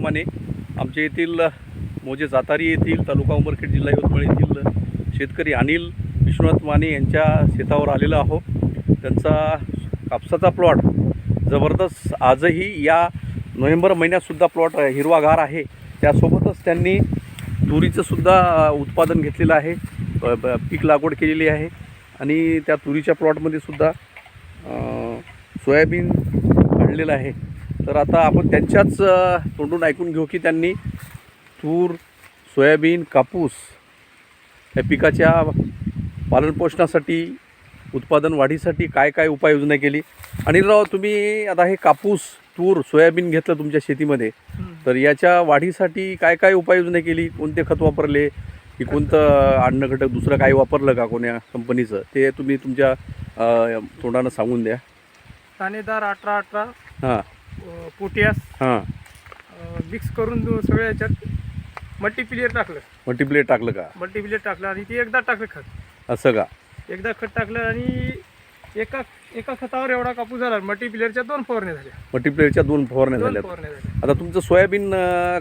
माने आमच्या येथील मोजे जातारी येथील तालुका उंबरखेड जिल्हा यवतमाळ येथील शेतकरी अनिल विश्वनाथ माने यांच्या शेतावर आलेलो आहो त्यांचा कापसाचा प्लॉट जबरदस्त आजही या नोव्हेंबर महिन्यातसुद्धा प्लॉट हिरवागार आहे. त्यासोबतच त्यांनी तुरीचंसुद्धा उत्पादन घेतलेलं आहे. ब- पीक लागवड केलेली आहे. आणि त्या तुरीच्या प्लॉटमध्ये सुद्धा सोयाबीन काढलेलं आहे. तर आता आपण त्यांच्याच तोंडून ऐकून घेऊ की त्यांनी तूर सोयाबीन कापूस या पिकाच्या पालनपोषणासाठी उत्पादन वाढीसाठी काय काय उपाययोजना केली? अनिलराव तुम्ही आता हे कापूस तूर सोयाबीन घेतलं तुमच्या शेतीमध्ये. तर याच्या वाढीसाठी काय काय उपाययोजना केली? कोणते खत वापरले? की कोणतं अन्नघटक दुसरं काही वापरलं का कोण्या कंपनीचं? ते तुम्ही तुमच्या तोंडानं सांगून द्या. दाणेदार अठरा अठरा. हां. पोटॅश हां. मिक्स करून सगळ्या याच्यात मल्टीप्लेअर टाकलं. मल्टीप्लेट टाकलं का? मल्टीप्लेअर टाकलं आणि ते एकदा टाकलं खत. असं का? एकदा खत टाकलं आणि एका एका खतावर एवढा कापूस झाला मल्टीप्लेअरच्या दोन फवारण्या झाल्या. मल्टीप्लेअरच्या दोन फवारण्या झाल्या. आता तुमचं सोयाबीन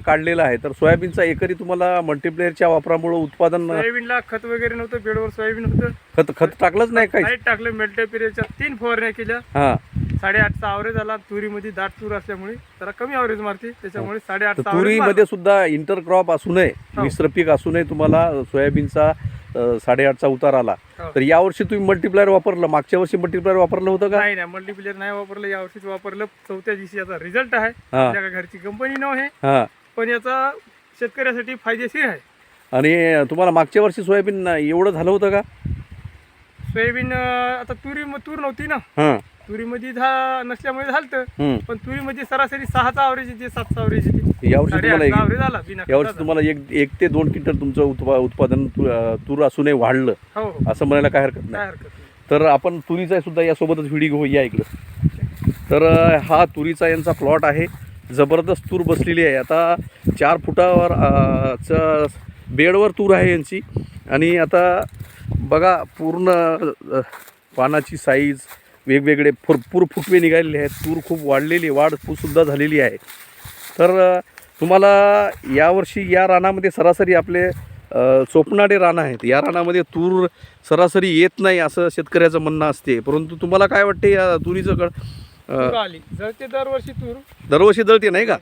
काढलेलं आहे तर सोयाबीनचा एकरी तुम्हाला मल्टीप्लेअरच्या वापरामुळे उत्पादन सोयाबीनला खत वगैरे नव्हतं बेडवर सोयाबीन होतं. खत खत टाकलंच नाही काही टाकलं मल्टीप्लेअरच्या तीन फवारण्या केल्या. हां. साडेआठचा आवरेज आला तुरीमध्ये दाट तूर असल्यामुळे जरा कमी आवरेज मारते. त्याच्यामुळे तर साडेआठचा तुरीमध्ये सुद्धा इंटर क्रॉप असू नये हो. मिश्र पीक असू नये तुम्हाला. सोयाबीनचा साडेआठचा उतार आला. हो. तर यावर्षी तुम्ही मल्टीप्लायर वापरलं. मागच्या वर्षी मल्टीप्लायर वापरलं होतं का? नाही नाही. मल्टीप्लेअर नाही वापरलं. यावर्षीच वापरलं. चौथ्या दिवशी याचा रिझल्ट आहे. हां. आपल्या घरची कंपनी नाव आहे. हां. पण याचा शेतकऱ्यासाठी फायदेशीर आहे. आणि तुम्हाला मागच्या वर्षी सोयाबीन एवढं झालं होतं का? सोयाबीन आता तुरी तूर नव्हती ना? हां. तुरीमध्ये झा नसल्यामुळे झालतं. हम्म. पण तुरीमध्ये सरासरी सहाचा आवरेज येते सातचा आवरेज येते यावर्षी तुम्हाला आवरेज आला बिना यावर्षी. तुम्हाला एक एक ते दोन क्विंटल तुमचं उत्पा उत्पादन तूर असूनही वाढलं. हो. असं म्हणायला काय हरकत नाही. तर आपण तुरीचा सुद्धा यासोबतच व्हिडिओ घेऊ या इकडं. तर हा तुरीचा यांचा प्लॉट आहे. जबरदस्त तूर बसलेली आहे. आता चार फुटावर च बेडवर तूर आहे यांची. आणि आता बघा पूर्ण पानाची साईज वेगवेगळे भरपूर फुटवे निघालेले आहेत. तूर खूप वाढलेली वाढ सुद्धा झालेली आहे. तर तुम्हाला यावर्षी या रानामध्ये सरासरी आपले अ, चोपणारे रानं आहेत. या रानामध्ये तूर सरासरी येत नाही असं शेतकऱ्याचं म्हणणं असते. परंतु तुम्हाला काय वाटते या तुरीचं कळ आली. जळते दरवर्षी तूर. दरवर्षी जळते नाही का?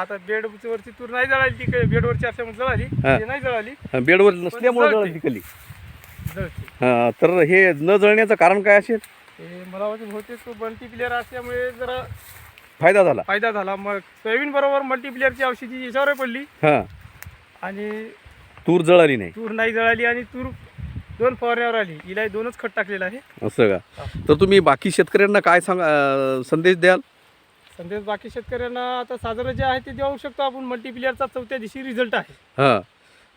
आता बेड वरची तूर नाही जळाली ती बेडवरची असल्यामुळे जळाली. ती नाही जळाली. बेडवर नसल्यामुळे कली. जळते. हां तर हे न जळण्याचं कारण काय असेल? हे मला वाटतं बहुतेक मल्टीप्लेअर असल्यामुळे जरा फायदा झाला. फायदा झाला. मग सोयाबीन बरोबर मल्टीप्लेअरची औषधी याच्यावर पडली. हां. आणि तूर जळाली नाही. तूर नाही जळाली आणि तूर दोन फवारण्यावर आली. हिला दोनच खत टाकलेलं आहे. असं का? तर तुम्ही बाकी शेतकऱ्यांना काय सांग अ, संदेश द्याल? संदेश बाकी शेतकऱ्यांना आता साधारण जे आहे ते देऊ शकतो आपण. मल्टीप्लेअरचा चौथ्या दिवशी रिझल्ट आहे. हां.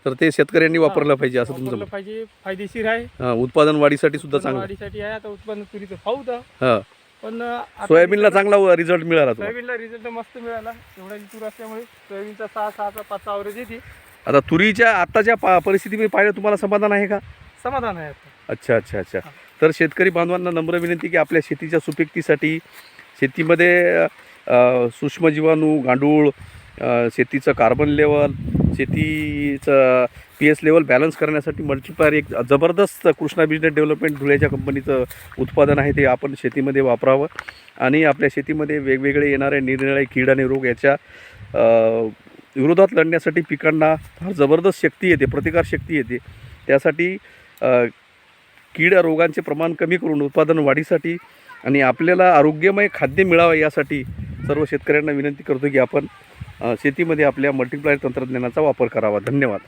तर ते शेतकऱ्यांनी वापरलं पाहिजे असं तुमचं वापरलं पाहिजे फायदेशीर आहे. हां उत्पादन वाढीसाठी सुद्धा चांगलं. वाढीसाठी आहे. आता उत्पन्न तुरीचं पाहू तर हां. पण आता सोयाबीनला चांगला रिझल्ट मिळाला तुम्हाला. सोयाबीनला रिझल्ट मस्त मिळाला. एवढा तूर असल्यामुळे सोयाबीनचा सहा सहाचा पाचचा आवरेज येते आता तुरीच्या आत्ताच्या पा परिस्थितीमध्ये पाहिलं तुम्हाला समाधान आहे का? समाधान आहे आता. अच्छा अच्छा अच्छा. तर शेतकरी बांधवांना नम्र विनंती की आपल्या शेतीच्या सुपीकतेसाठी शेतीमध्ये अ, सूक्ष्म जीवाणू गांडूळ शेतीचं कार्बन लेवल शेतीचं पी एस लेवल बॅलन्स करण्यासाठी मल्टीप्लायर एक जबरदस्त कृष्णा बिजनेस डेव्हलपमेंट धुळ्याच्या कंपनीचं उत्पादन आहे ते आपण शेतीमध्ये वापरावं. आणि आपल्या शेतीमध्ये वेगवेगळे येणारे निरनिराळे कीड आणि रोग याच्या विरोधात लढण्यासाठी पिकांना फार जबरदस्त शक्ती येते प्रतिकार शक्ती येते. त्यासाठी कीड रोगांचे प्रमाण कमी करून उत्पादन वाढीसाठी आणि आपल्याला आरोग्यमय खाद्य मिळावं यासाठी सर्व शेतकऱ्यांना विनंती करतो की आपण शेतीमध्ये आपल्या मल्टीप्लायर तंत्रज्ञानाचा वापर करावा. धन्यवाद.